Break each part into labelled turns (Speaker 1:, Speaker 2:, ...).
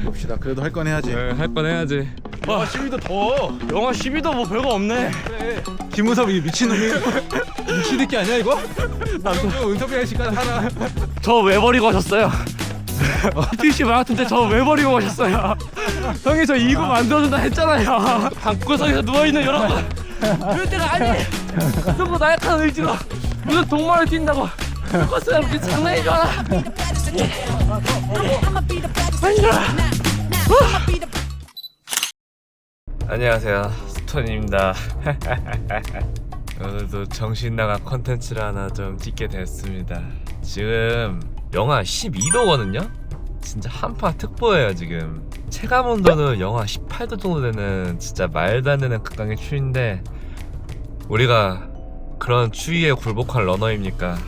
Speaker 1: 봅시다. 그래도 할 건 해야지.
Speaker 2: 네, 할건 해야지.
Speaker 1: 와, 12도 더워.
Speaker 2: 영화 12도 뭐 별거 없네.
Speaker 1: 김우섭 이 미친놈이 미친 새끼 아니야 이거? 나도 은섭이랑 시간 하나.
Speaker 2: 저 왜 버리고 오셨어요? TC 마라톤 때 저 왜 버리고 오셨어요? 형이 저 이거 만들어준다 했잖아요. 방구석에서 누워있는 여러분. 그럴 때가 아니. 누구 나약한 의지로 무슨 동말을 뛴다고. 버스가 그렇게 장난인 줄 알아. 안녕하세요. 스톤입니다. 오늘도 정신 나간 컨텐츠를 하나 좀 찍게 됐습니다. 지금 영하 12도거든요? 진짜 한파 특보예요 지금. 체감 온도는 영하 18도 정도 되는 진짜 말도 안 되는 극강의 추위인데 우리가 그런 추위에 굴복한 러너입니까?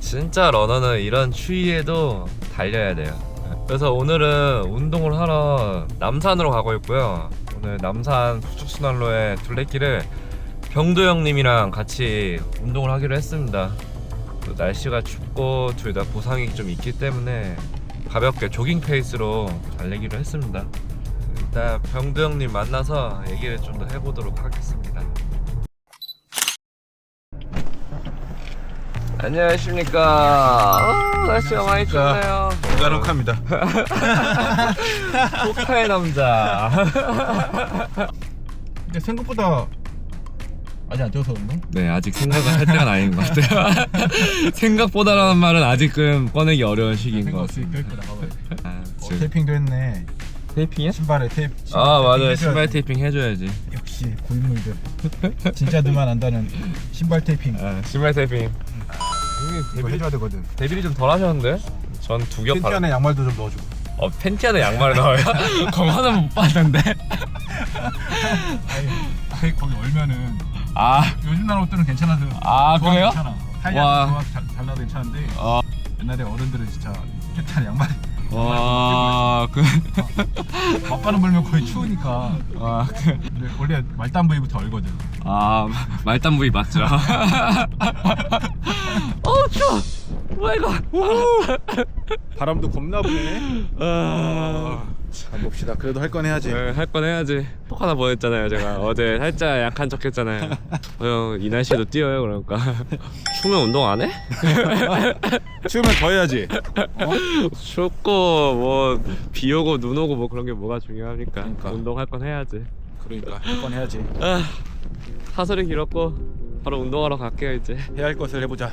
Speaker 2: 진짜 러너는 이런 추위에도 달려야 돼요 그래서 오늘은 운동을 하러 남산으로 가고 있고요. 오늘 남산 부축순환로의 둘레길을 병도 형님이랑 같이 운동을 하기로 했습니다. 또 날씨가 춥고 둘 다 부상이 좀 있기 때문에 가볍게 조깅 페이스로 달리기로 했습니다. 일단 병도 형님 만나서 얘기를 좀 더 해보도록 하겠습니다. 안녕하십니까? 어, 날씨가 많이 춥네요
Speaker 1: 가혹합니다.
Speaker 2: 포카의 남자
Speaker 1: 근데 생각보다 아직 안 쪄서 그런가?
Speaker 2: 네 아직 생각을 할 때가 아닌 것 같아요 생각보다라는 말은 아직은 꺼내기 어려운 시기인 것 같습니다
Speaker 1: 껴입고 나가봐야 돼.
Speaker 2: 아,
Speaker 1: 어,
Speaker 2: 지금
Speaker 1: 테이핑도 했네.
Speaker 2: 테이핑이야?
Speaker 1: 신발에 테이프.
Speaker 2: 아
Speaker 1: 테이핑
Speaker 2: 맞아요
Speaker 1: 해줘야지.
Speaker 2: 신발 테이핑 해줘야지
Speaker 1: 역시 골물들. 진짜들만 안다는 신발 테이핑.
Speaker 2: 아, 신발 테이핑
Speaker 1: 이거 해줘야 되거든.
Speaker 2: 데뷔를 좀 덜 하셨는데? 전 두 겹
Speaker 1: 팬티
Speaker 2: 바로
Speaker 1: 안에 양말도 좀 넣어주고.
Speaker 2: 어 팬티 안에 양말을 넣어요? 하나는 못 봤는데
Speaker 1: 아니 거기 얼면은
Speaker 2: 아
Speaker 1: 요즘 날 옷들은 괜찮아서.
Speaker 2: 아,
Speaker 1: 조합
Speaker 2: 그래요?
Speaker 1: 괜찮아.
Speaker 2: 와.
Speaker 1: 조합 잘, 잘 나도 괜찮은데
Speaker 2: 어.
Speaker 1: 옛날에 어른들은 진짜 팬티 안에 양말.
Speaker 2: 와, 그,
Speaker 1: 막바람 불면 거의 추우니까.
Speaker 2: 와, 그,
Speaker 1: 근데 원래 말단 부위부터 얼거든.
Speaker 2: 아, 말단 부위 맞죠? 어우, 추워! 뭐야, 이거?
Speaker 1: 바람도 겁나 부네.
Speaker 2: 아,
Speaker 1: 자, 봅시다. 그래도 할 건 해야지.
Speaker 2: 네, 할건 해야지. 톡 하나 보냈잖아요, 제가. 어제 살짝 약한 척 했잖아요. 어, 형, 이 날씨에도 뛰어요, 그러니까. 추우면 운동 안 해?
Speaker 1: 추우면 더 해야지.
Speaker 2: 춥고, 뭐, 비 오고, 눈 오고, 뭐 그런 게 뭐가 중요합니까?
Speaker 1: 그러니까.
Speaker 2: 운동할 건 해야지.
Speaker 1: 그러니까 할 건 해야지.
Speaker 2: 아, 사설이 길었고, 바로 운동하러 갈게요, 이제.
Speaker 1: 해야 할 것을 해보자.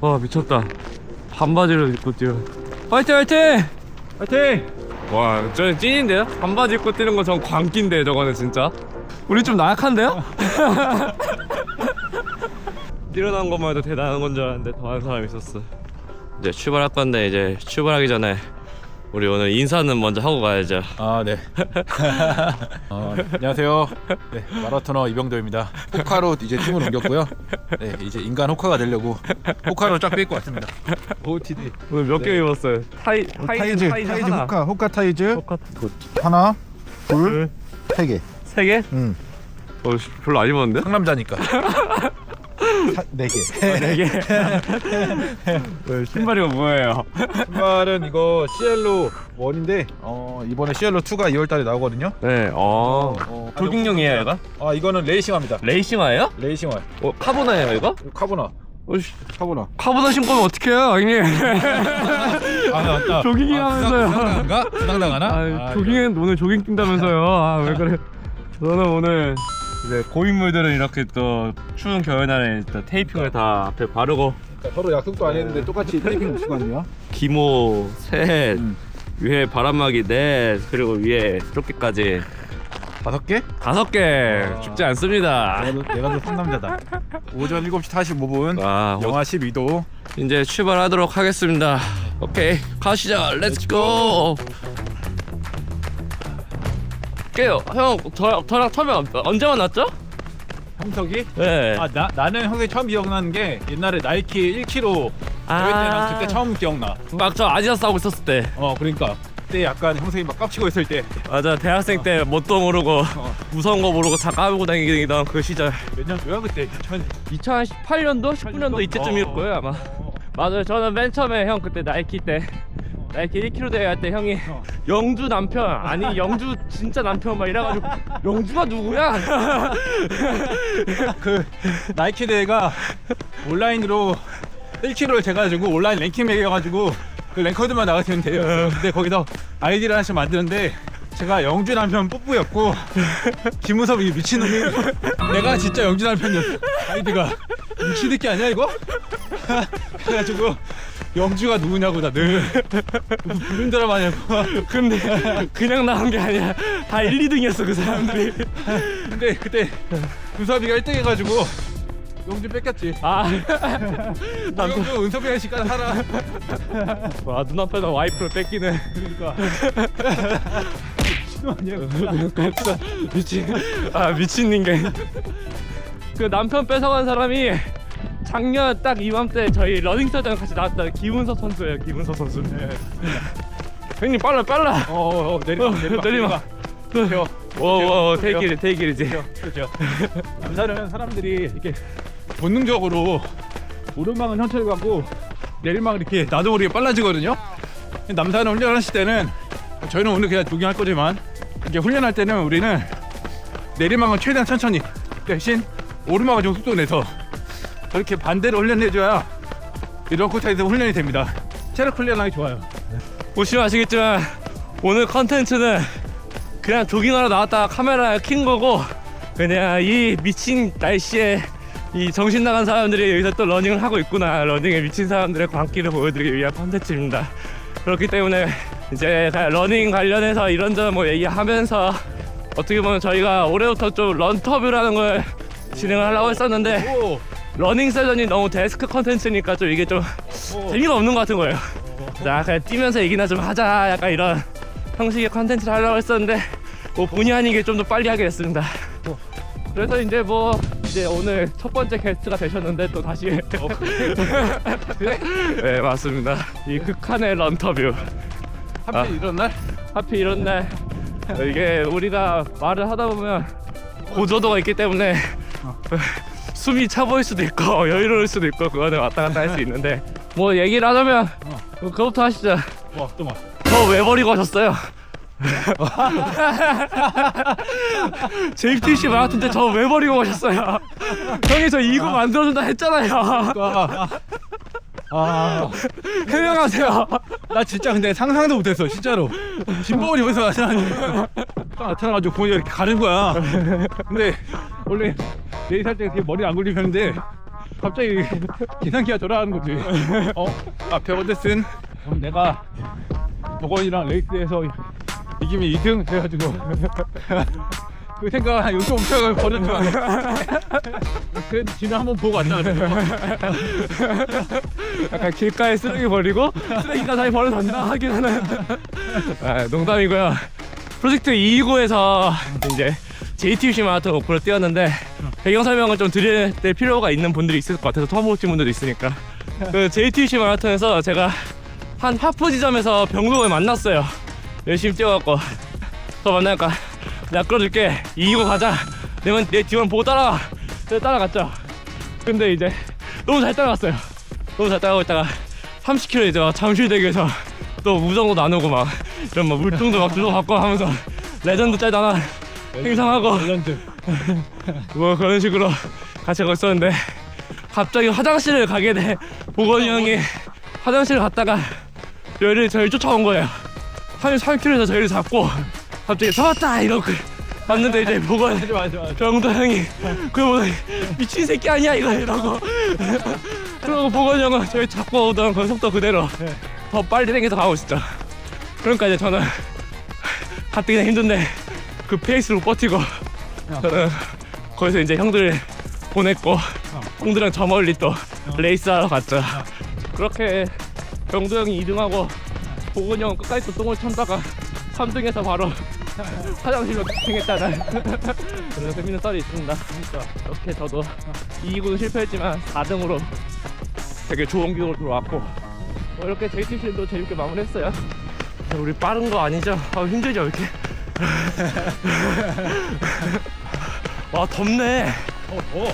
Speaker 2: 와 미쳤다 반바지를 입고 뛰어. 화이팅 화이팅! 화이팅! 와 저는 찐인데요? 반바지 입고 뛰는 건전 광기인데 저거는 진짜. 우리 좀 나약한데요? 일어난 것만 해도 대단한 건 줄 알았는데 더한 사람이 있었어. 이제 출발할 건데 이제 출발하기 전에 우리 오늘 인사는 먼저 하고 가야죠
Speaker 1: 아 네. 어, 안녕하세요. 네 마라토너 이병도입니다. 호카로 이제 팀을 옮겼고요. 네 이제 인간 호카가 되려고 호카로 쫙 뺄 것 같습니다. OOTD.
Speaker 2: 오늘 몇 개 입었어요? 타이, 타이즈, 타이즈, 하나
Speaker 1: 호카 호카 타이즈
Speaker 2: 호카
Speaker 1: 하나 둘세 개.
Speaker 2: 세 개?
Speaker 1: 응.
Speaker 2: 어, 씨, 별로 안 입었는데?
Speaker 1: 상남자니까. 네 개.
Speaker 2: 네 개. 신발이가 뭐예요?
Speaker 1: 신발은 이거 CL로 1인데 어 이번에 CL로 2가 2월달에 나오거든요.
Speaker 2: 네, 어.
Speaker 1: 어,
Speaker 2: 조깅용이에요, 이거?
Speaker 1: 아 이거는 레이싱화입니다.
Speaker 2: 레이싱화예요?
Speaker 1: 레이싱화.
Speaker 2: 어, 카보나예요, 이거?
Speaker 1: 카보나.
Speaker 2: 어, 씨,
Speaker 1: 카보나.
Speaker 2: 카보나 신고면 어떡해요, 형님?
Speaker 1: 아 맞다.
Speaker 2: 조깅 하면서요.
Speaker 1: 부상당한가? 부상당하나?
Speaker 2: 아, 조깅은 오늘 조깅 뛴다면서요. 아, 왜 그래? 저는 오늘 이제 고인물들은 이렇게 또 추운 겨울날에 또 테이핑을 다 앞에 바르고
Speaker 1: 그러니까 서로 약속도 안 했는데 똑같이 테이핑 붙이고 왔네요.
Speaker 2: 기모 셋,
Speaker 1: 음.
Speaker 2: 위에 바람막이 넷, 그리고 위에 조끼까지
Speaker 1: 다섯 개?
Speaker 2: 다섯 개 죽지 않습니다.
Speaker 1: 내가 더, 내가 더 상남자다. 오전 7시 45분.
Speaker 2: 와,
Speaker 1: 영하 12도.
Speaker 2: 이제 출발하도록 하겠습니다. 오케이, 가시죠. 렛츠고. 깨요. 형, 저, 저랑 처음에 언제 만났죠?
Speaker 1: 형석이?
Speaker 2: 네.
Speaker 1: 아, 나 나는 형석이 처음 기억나는 게 옛날에 나이키 1kg
Speaker 2: 아.
Speaker 1: 대회 때랑 그때 처음 기억나.
Speaker 2: 막저 아디다스 하고 있었을 때.
Speaker 1: 어, 그러니까 그때 약간 형석이 막 깝치고 있을 때
Speaker 2: 맞아, 대학생 때 뭣도 모르고
Speaker 1: 어.
Speaker 2: 무서운 거 모르고 다 까불고 다니던 그 시절.
Speaker 1: 몇 년도야 그때? 2000
Speaker 2: 2018년도, 19년도 이때쯤일
Speaker 1: 어.
Speaker 2: 거예요 아마.
Speaker 1: 어.
Speaker 2: 맞아요. 저는 맨 처음에 형 그때 나이키 때
Speaker 3: 나이키 1km 대회 할 때 형이
Speaker 1: 어.
Speaker 3: 영주 남편 아니 영주 진짜 남편 막 이래가지고 영주가 누구야?
Speaker 1: 그 나이키 대회가 온라인으로 1kg를 재가지고 온라인 랭킹 매겨가지고 그 랭커드만 나가시면 돼요. 근데 거기서 아이디를 하나씩 만드는데 제가 영주 남편 뽀뽀였고 김우섭이 미친놈이 내가 진짜 영주 남편이었어. 아이디가 미친새끼 아니야 이거? 그래가지고 영주가 누구냐고 다들. 부른 드라마 냐고.
Speaker 3: 근데 그냥 나온 게 아니야. 다 1, 2등이었어 그 사람들이.
Speaker 1: 근데 그때 우섭이가 1등 해가지고 영주 뺏겼지.
Speaker 3: 아.
Speaker 1: 남편 은섭이가 시간 하라
Speaker 3: 와, 눈앞에서 와이프를 뺏기는
Speaker 1: 그러니까.
Speaker 3: 미친 아 미친 인간. 그 남편 뺏어간 사람이 작년 딱 이맘때 저희 러닝스타전 같이 나왔던 김은서 선수예요 김은서 선수. 형님 빨라 빨라.
Speaker 1: 어어 내리막 내리막.
Speaker 3: 내리막.
Speaker 1: 그렇죠.
Speaker 3: 오오 대길이 대길이지.
Speaker 1: 그렇죠. 남산은 사람들이 이렇게 본능적으로 오르막은 천천히 가고 내리막은 이렇게 나도 모르게 빨라지거든요. 남산은 훈련하실 때는 저희는 오늘 그냥 조깅할 거지만 이제 훈련할 때는 우리는 내리막은 최대한 천천히 대신 오르막은 좀 속도 내서 저렇게 반대로 훈련해줘야 이런 코스에서 훈련이 됩니다. 체력 훈련하기 좋아요.
Speaker 3: 보시면 아시겠지만 오늘 컨텐츠는 그냥 조깅하러 나왔다가 카메라 킨 거고 그냥 이 미친 날씨에 이 정신 나간 사람들이 여기서 또 러닝을 하고 있구나. 러닝에 미친 사람들의 광기를 보여드리기 위한 컨텐츠입니다. 그렇기 때문에 이제 가- 러닝 관련해서 이런저런 뭐 얘기하면서 어떻게 보면 저희가 올해부터 좀 런터뷰라는 걸 진행을 하려고 했었는데
Speaker 1: 오,
Speaker 3: 러닝 세전이 너무 데스크 컨텐츠니까 좀 이게 좀
Speaker 1: 오.
Speaker 3: 재미가 없는 것 같은 거예요. 자, 그냥 뛰면서 얘기나 좀 하자. 약간 이런 형식의 컨텐츠를 하려고 했었는데 뭐 본의 아니게 좀 더 빨리 하게 됐습니다. 그래서 이제 뭐 이제 오늘 첫 번째 게스트가 되셨는데 또 다시 네 맞습니다. 이 극한의 런터뷰.
Speaker 1: 하필
Speaker 3: 아.
Speaker 1: 이런 날
Speaker 3: 하필 이런 날 이게 우리가 말을 하다 보면 고조도가 있기 때문에 숨이 차 보일 수도 있고 여유로울 수도 있고 그거는 왔다 갔다 할 수 있는데 뭐 얘기를 하자면 뭐 그거부터 하시죠
Speaker 1: 와, 또 막.
Speaker 3: 저 왜 버리고 하셨어요? JTC 마라톤 때 저 왜 버리고 가셨어요? 형이 저 이거 만들어준다 했잖아요
Speaker 1: 아, 아,
Speaker 3: 해명하세요
Speaker 1: 나 진짜 근데 상상도 못했어, 진짜로. 짐벌이 어디서 나타나니? 딱 나타나가지고 부모님 이렇게 가는 거야. 근데 원래 내일 살때 되게 머리 안 굴리셨는데 갑자기 계산기가 돌아가는 거지. 어? 앞에 어쨌든 그럼 내가 버건이랑 레이스에서 이기면 2등 해가지고 그 생각 한 6.5평을 버렸지만 그래도 지는 한번 보고 왔다.
Speaker 3: 약간 길가에 쓰레기 버리고 쓰레기가 다시 버려졌나 하긴 하는 아, 농담이고요 프로젝트 229에서 이제 JTBC 마라톤 오프를 뛰었는데 배경 설명을 좀 드릴 필요가 있는 분들이 있을 것 같아서 처음 오신 분들도 있으니까. 그 JTBC 마라톤에서 제가 한 하프 지점에서 병동을 만났어요. 열심히 뛰어갖고. 저 만나니까? 내가 끌어줄게. 229 가자. 내만 내 뒤만 보고 따라와. 그래서 따라갔죠. 근데 이제 너무 잘 따라갔어요. 너무 잘 따라가고 있다가 30km 이제 막 잠실대교에서 또 무정도 나누고 막 이런 막 물통도 막 주고받고 하면서 레전드 짤도 하나 행상하고.
Speaker 1: 밸런트.
Speaker 3: 뭐 그런 식으로 같이 가고 있었는데 갑자기 화장실을 가게 돼. 보건이 형이 화장실을 갔다가 저희를 저희 쫓아온 거예요. 33km에서 저희를 잡고 갑자기 잡았다! 이러고 봤는데 이제 보건
Speaker 1: 맞아, 맞아, 맞아.
Speaker 3: 병도 형이 보더니 미친 새끼 아니야 이거! 이러고. 그러고 보건이 형은 저희 잡고 오던 그 속도 그대로
Speaker 1: 네.
Speaker 3: 더 빨리 땡겨서 가고 있었죠 그러니까 이제 저는 가뜩이 나 힘든데 그 페이스로 버티고 저는 거기서 이제 형들 보냈고 형들이랑 저 멀리 또 레이스하러 갔죠 그렇게 병도 형이 2등하고 보건이 형은 끝까지 또 똥을 참다가 3등에서 바로 화장실로 킹했다는 그런 재밌는 썰이 있습니다. 이렇게 저도 2위군 실패했지만 4등으로 되게 좋은 기록으로 들어왔고 뭐 이렇게 JTC도 재밌게 마무리했어요. 우리 빠른 거 아니죠? 아, 힘들죠 이렇게? 와 덥네.
Speaker 1: 어, 어.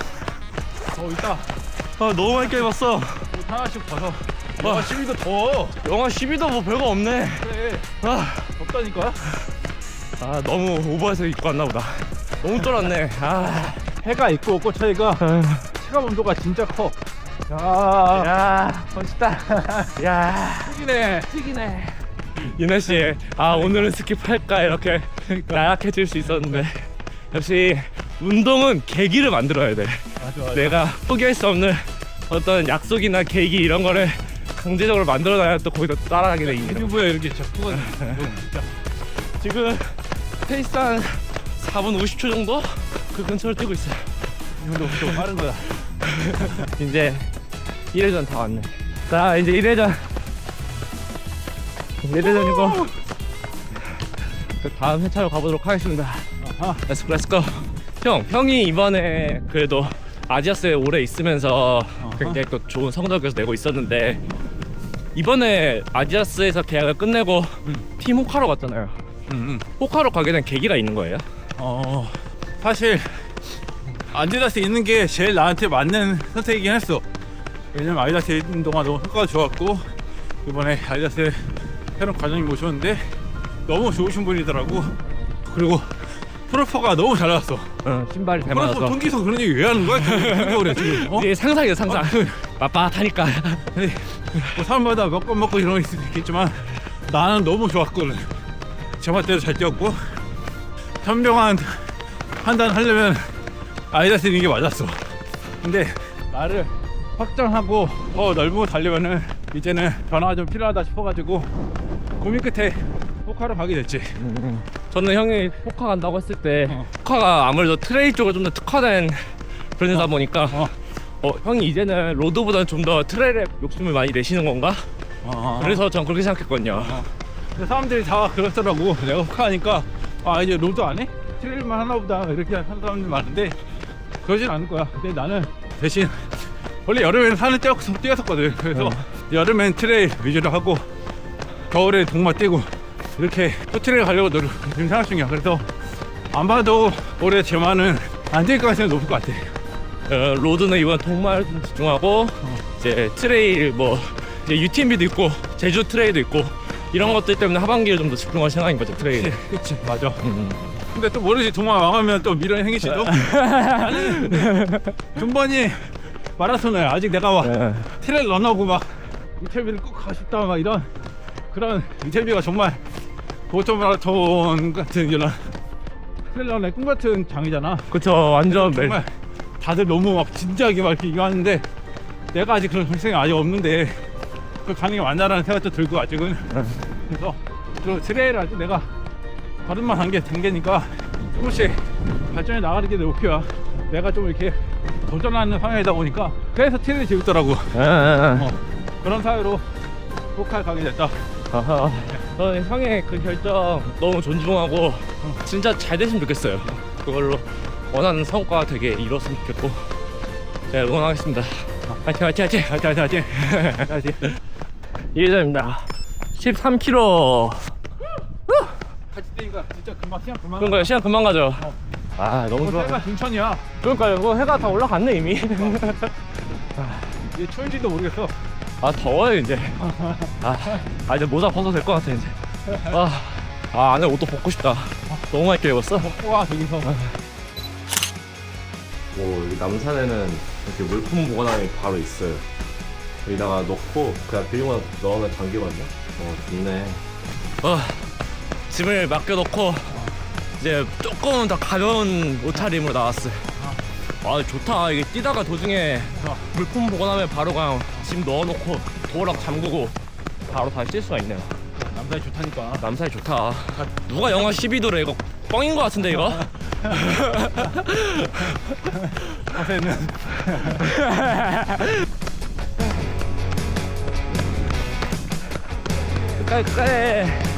Speaker 1: 어, 있다.
Speaker 3: 아 너무 많이 깨봤어.
Speaker 1: 옷 하나씩 벗어. 와 12도 더워
Speaker 3: 영하 12도 뭐 별거 없네.
Speaker 1: 그래
Speaker 3: 아,
Speaker 1: 덥다니까
Speaker 3: 아 너무 오버해서 입고 왔나 보다. 너무 쫄았네. 아,
Speaker 1: 해가 있고 없고 차이가 체감 온도가 진짜 커 야,
Speaker 3: 야, 멋있다. 야,
Speaker 1: 튀기네
Speaker 3: 튀기네. 윤혜 씨, 아 오늘은 스킵할까 이렇게 나약해질 수 있었는데 역시 운동은 계기를 만들어야 돼.
Speaker 1: 맞아 맞아
Speaker 3: 내가 포기할 수 없는 어떤 약속이나 계기 이런 거를 강제적으로 만들어놔야 또 거기다 따라가게 돼 있는.
Speaker 1: 유부에 이렇게 자꾸가 진짜
Speaker 3: 지금 페이스 한 4분 50초 정도 그 근처를 뛰고 있어요.
Speaker 1: 이 정도 좀 빠른 거야
Speaker 3: 이제 1회전 다 왔네. 자, 이제 1회전. 1회전이고. 그 다음 회차로 가보도록 하겠습니다. 렛츠고, 렛츠고. 형, 형이 이번에 그래도 아지아스에 오래 있으면서 굉장히 또 좋은 성적을 내고 있었는데 이번에 아지아스에서 계약을 끝내고 팀 호카로 갔잖아요.
Speaker 1: 응, 응.
Speaker 3: 호카로 가게 된 계기가 있는 거예요?
Speaker 1: 어 사실 안디다스 있는 게 제일 나한테 맞는 선택이긴 했어 왜냐면 아디다스에 있는 동안 너무 효과가 좋았고 이번에 아디다스 새로운 과장님 모셨는데 너무 좋으신 분이더라고 그리고 프로퍼가 너무 잘 나왔어
Speaker 3: 응, 신발이 잘
Speaker 1: 프로퍼
Speaker 3: 맞아서.
Speaker 1: 동기서 그런 얘기 왜 하는 거야? 그래 지금 어?
Speaker 3: 이게 상상이야, 상상. 빳빳하니까.
Speaker 1: 네. 뭐 사람마다 몇 건 먹고 이런 거 있을 수 있겠지만 나는 너무 좋았거든 제 맛대로 잘 뛰었고 현명한 판단 하려면 아이다스 있는 게 맞았어 근데 나를 확장하고 더 넓은 곳 달려면은 이제는 변화가 좀 필요하다 싶어가지고 고민 끝에 포카로 가게 됐지
Speaker 3: 저는 형이 호카 간다고 했을 때
Speaker 1: 어.
Speaker 3: 호카가 아무래도 트레일 쪽으로 좀 더 특화된 브랜드다 보니까
Speaker 1: 어.
Speaker 3: 어, 형이 이제는 로드보다는 좀 더 트레일에 욕심을 많이 내시는 건가?
Speaker 1: 어.
Speaker 3: 그래서 전 그렇게 생각했거든요.
Speaker 1: 근데 사람들이 다 그렇더라고. 내가 혹하니까 아 이제 로드 안 해? 트레일만 하나 보다 이렇게 하는 사람들이 많은데 그러진 않을 거야. 근데 나는 대신 원래 여름에는 산을 뛰어서 뛰었었거든. 그래서
Speaker 3: 어.
Speaker 1: 여름엔 트레일 위주로 하고 겨울에 동마 뛰고 이렇게 또 트레일 가려고 노력 지금 생각 중이야. 그래서 안 봐도 올해 제만은 안 될 가능성이 높을 것 같아.
Speaker 3: 어, 로드는 이번 동마를 좀 집중하고 이제 트레일 뭐 이제 UTMB도 있고 제주 트레일도 있고 이런 것들 때문에 하반기를 좀 더 집중할 생각인 거죠 트레일.
Speaker 1: 그치 맞아.
Speaker 3: 음.
Speaker 1: 근데 또 모르지 동마 망하면 또 미련 행위시죠? 나는 근본이 마라톤을 아직 내가 막
Speaker 3: 네.
Speaker 1: 트레일 런하고 막 이태비를 꼭 가고 싶다 막 이런 그런 이태비가 정말 보통 마라톤 같은 이런 트레일 런의 꿈 같은 장이잖아
Speaker 3: 그쵸 완전 멜.
Speaker 1: 정말 다들 너무 막 진지하게 막 이렇게 이거 하는데 내가 아직 그런 정신이 아직 없는데 그 가는 게 맞나라는 생각도 들고 아직은 그래서 그 트레일을 아직 내가 걸음만 한게 단계니까 조금씩 발전해 나가는 게 내 목표야 내가 좀 이렇게 도전하는 상황이다 보니까 그래서 트레일이 재밌더라고
Speaker 3: 예, 예, 예.
Speaker 1: 어, 그런 사유로 포칼 가게 됐다
Speaker 3: 아하. 저는 형의 그 결정 너무 존중하고 진짜 잘 됐으면 좋겠어요. 그걸로 원하는 성과 되게 이뤘으면 좋겠고 제가 응원하겠습니다. 화이팅 화이팅 화이팅!
Speaker 1: 화이팅 화이팅 화이팅
Speaker 3: 1점입니다. 13km.
Speaker 1: 같이 뛰니까 진짜 금방 시간 금방
Speaker 3: 그런 거요 시간 금방 가죠. 아 너무
Speaker 1: 어,
Speaker 3: 좋아.
Speaker 1: 해가 중천이야
Speaker 3: 그러니까요. 이거 해가 다 올라갔네 이미.
Speaker 1: 이제 추울지도 모르겠어
Speaker 3: 아 더워요 이제. 아, 아 이제 모자 벗어도 될 것 같아 이제. 아, 아 안에 옷도 벗고 싶다. 너무 많이 입었어.
Speaker 1: 와 저기서
Speaker 2: 뭐 여기 남산에는 이렇게 물품 보관함이 바로 있어요. 여기다가 넣고 그냥 비용만 넣으면 잠기거든요. 어 좋네.
Speaker 3: 어, 짐을 맡겨놓고 이제 조금 더 가벼운 옷차림으로 나왔어요. 아 좋다. 이게 뛰다가 도중에 물품 보관함에 바로 그냥 짐 넣어놓고 도어락 잠그고 바로 다시 뛸 수가 있네요.
Speaker 1: 남자이 좋다니까
Speaker 3: 남산이 좋다. 누가 영하 12도래 이거 뻥인 것 같은데 이거?
Speaker 1: 요새는
Speaker 3: 끝까지 끝까지.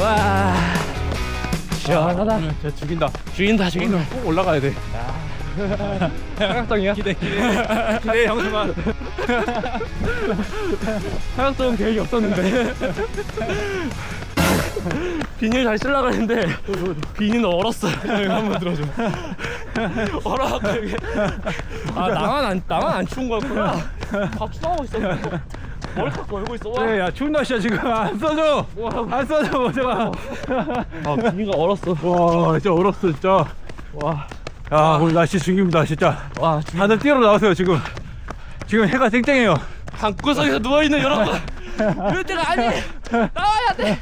Speaker 3: 후. 와. 시원하다.
Speaker 1: 오늘 진짜 죽인다.
Speaker 3: 죽인다 죽인다.
Speaker 1: 오늘 꼭 올라가야 돼.
Speaker 3: 사각동이야?
Speaker 1: 기대 기대. 기대 형수만.
Speaker 3: 사각동 계획이 없었는데. 비닐 잘 쓰려고 했는데 비닐은 얼었어. 여기 한번 들어줘. 얼어갖고 여기 아 나만 안 나만 안 추운 거였구나. 다 추나고 있어. 머리카락 걸고 있어. 와.
Speaker 1: 네, 야 추운 날씨야 지금 안 써줘. 안 써줘 모자가.
Speaker 3: 아, 비가 얼었어.
Speaker 1: 와 진짜 얼었어 진짜.
Speaker 3: 와.
Speaker 1: 야 오늘 날씨 죽입니다 진짜.
Speaker 3: 와, 지금
Speaker 1: 다들 뛰러 나오세요 지금. 지금 해가 쨍쨍해요.
Speaker 3: 방구석에서 누워있는 여러분. 이럴 때가 아니. 나와야 돼.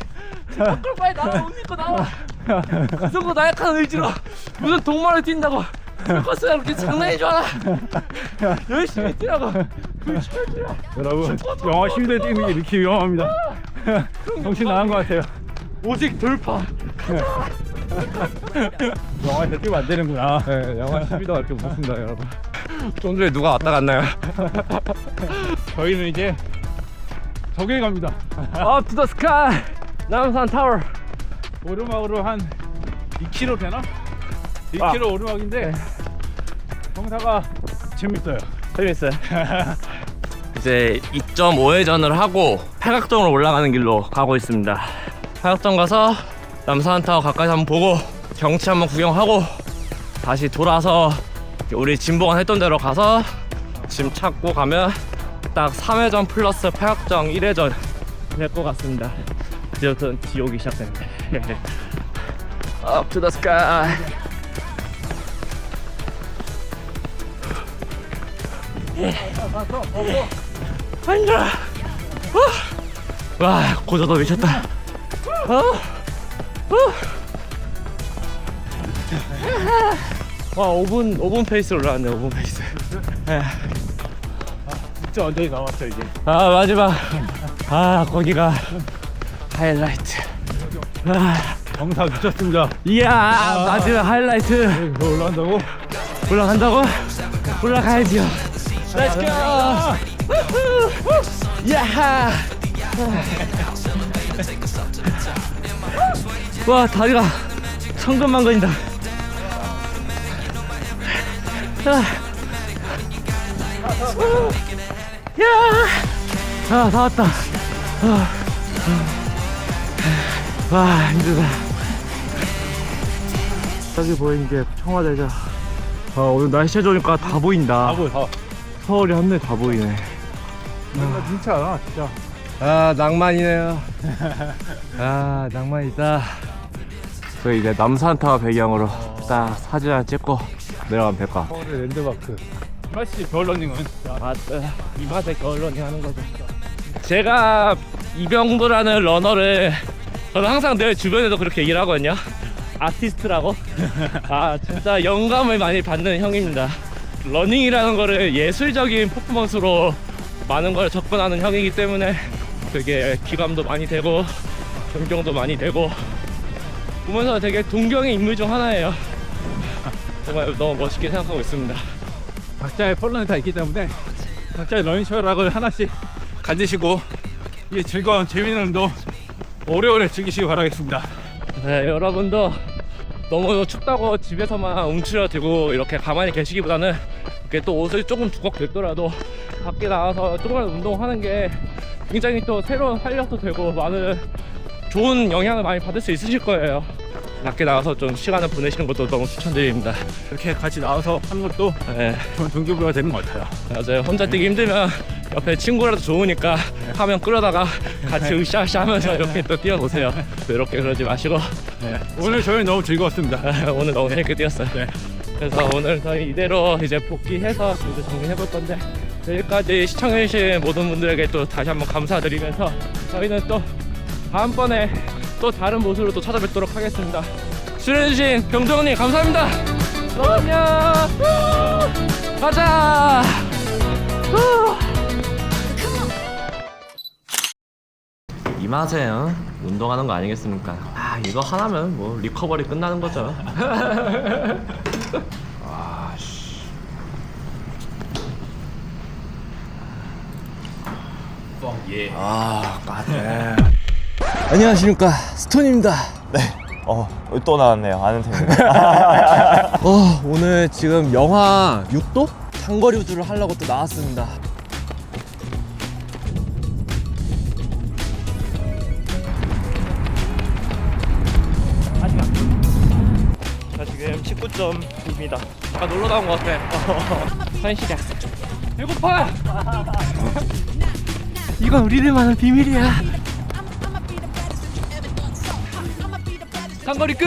Speaker 3: 밖으로 빨리 나와. 옷 입고 나와. 그 정도 나약한 의지로 무슨 동말을 뛴다고. 버스가 그렇게 장난인 줄 알아. 열심히 뛰라고.
Speaker 1: 여러분 영화 시위대 뛰는 게 이렇게 위험합니다. 정신 나간 것 같아요.
Speaker 3: 오직 돌파.
Speaker 1: 영화에서 뛰면 안 되는구나.
Speaker 3: 네, 영화 12도 이렇게 무섭습니다, 여러분. 좀 전에 누가 왔다 갔나요?
Speaker 1: 저희는 이제 저길 갑니다.
Speaker 3: Up to the sky. 남산 타워.
Speaker 1: 오르막으로 한 2km 되나? 2km 오르막인데 경사가 재밌어요.
Speaker 3: 재밌어요. 이제 2.5회전을 하고 팔각정으로 올라가는 길로 가고 있습니다. 팔각정 가서 남산 타워 가까이 한번 보고 경치 한번 구경하고 다시 돌아서 우리 진보관 했던 대로 가서 짐 찾고 가면 딱 3회전 플러스 팔각정 1회전 될 것 같습니다. 이제부터는 지옥이 시작됩니다. Up to the sky. 힘들어. 어? 와 고저도 미쳤다. 어? 어? 와 5분 5분 페이스로 올라왔네 5분 페이스. 예.
Speaker 1: 진짜 완전히 남았어 이제.
Speaker 3: 아 마지막 아 거기가 하이라이트. 아,
Speaker 1: 경사 미쳤습니다.
Speaker 3: 이야 마지막 하이라이트
Speaker 1: 이거 올라간다고?
Speaker 3: 올라간다고? 올라가야지요. Let's go. 야하. 와 다리가 천근만근이다. 아. 야. 아, 다 왔다. 아. 와, 힘들다. 저기 보이는 게 청와대죠. 아, 오늘 날씨 좋으니까 다 보인다.
Speaker 1: 하고 다.
Speaker 3: 서울이 한눈에 다 보이네.
Speaker 1: 나 진짜 진짜.
Speaker 3: 아, 낭만이네요. 아, 낭만이다. 저 이제 남산타워 배경으로 딱 사진 하나 찍고 내려가면 될것 같아.
Speaker 1: 서울의 랜드마크. 마치 별러닝은
Speaker 3: 맞다. 이 맛에 걸러닝 하는 거죠. 제가 이병도라는 러너를 저는 항상 내 주변에도 그렇게 얘기를 하거든요. 아티스트라고. 아 진짜 영감을 많이 받는 형입니다. 러닝이라는 거를 예술적인 퍼포먼스로 많은 걸 접근하는 형이기 때문에 되게 기감도 많이 되고 존경도 많이 되고 보면서 되게 동경의 인물 중 하나예요. 정말 너무 멋있게 생각하고 있습니다.
Speaker 1: 각자의 펄런이 다 있기 때문에 각자의 러닝 철학을 하나씩 가지시고 이 즐거운 재미있는 운동 오래오래 즐기시기 바라겠습니다.
Speaker 3: 네, 여러분도 너무 춥다고 집에서만 움츠러들고 이렇게 가만히 계시기보다는 이렇게 또 옷을 조금 두껍게 입더라도 밖에 나가서 조금만 운동하는 게 굉장히 또 새로운 활력도 되고 많은 좋은 영향을 많이 받을 수 있으실 거예요. 밖에 나가서 좀 시간을 보내시는 것도 너무 추천드립니다.
Speaker 1: 이렇게 같이 나와서 하는 것도
Speaker 3: 네,
Speaker 1: 좋은 동기부여가 되는 것 같아요.
Speaker 3: 맞아요. 혼자 뛰기 힘들면 옆에 친구라도 좋으니까 화면 끌어다가 같이 으쌰으쌰 하면서 이렇게 또 뛰어보세요. 이렇게 그러지 마시고
Speaker 1: 네. 오늘 저희 너무 즐거웠습니다.
Speaker 3: 오늘 너무 재밌게 뛰었어요. 그래서 오늘 저희 이대로 이제 복귀해서 이제 정리해 볼 건데 여기까지 시청해주신 모든 분들에게 또 다시 한번 감사드리면서 저희는 또 다음번에 또 다른 모습으로 또 찾아뵙도록 하겠습니다. 출연해주신 병정님 감사합니다. 안녕. 후! 가자. 후! 이 맛에 어? 운동하는 거 아니겠습니까? 아 이거 하나면 뭐 리커버리 끝나는 거죠.
Speaker 4: 안녕하십니까 스톤입니다.
Speaker 5: 네. 어, 또 나왔네요. 아는 팀입니다.
Speaker 4: 어, 오늘 지금 영하 6도 장거리 우주를 하려고 또 나왔습니다.
Speaker 3: 자 지금 19.9입니다. 아까 놀러 나온 것 같아. 현실이야. 배고파. 이건 우리들만의 비밀이야. 장거리 끝.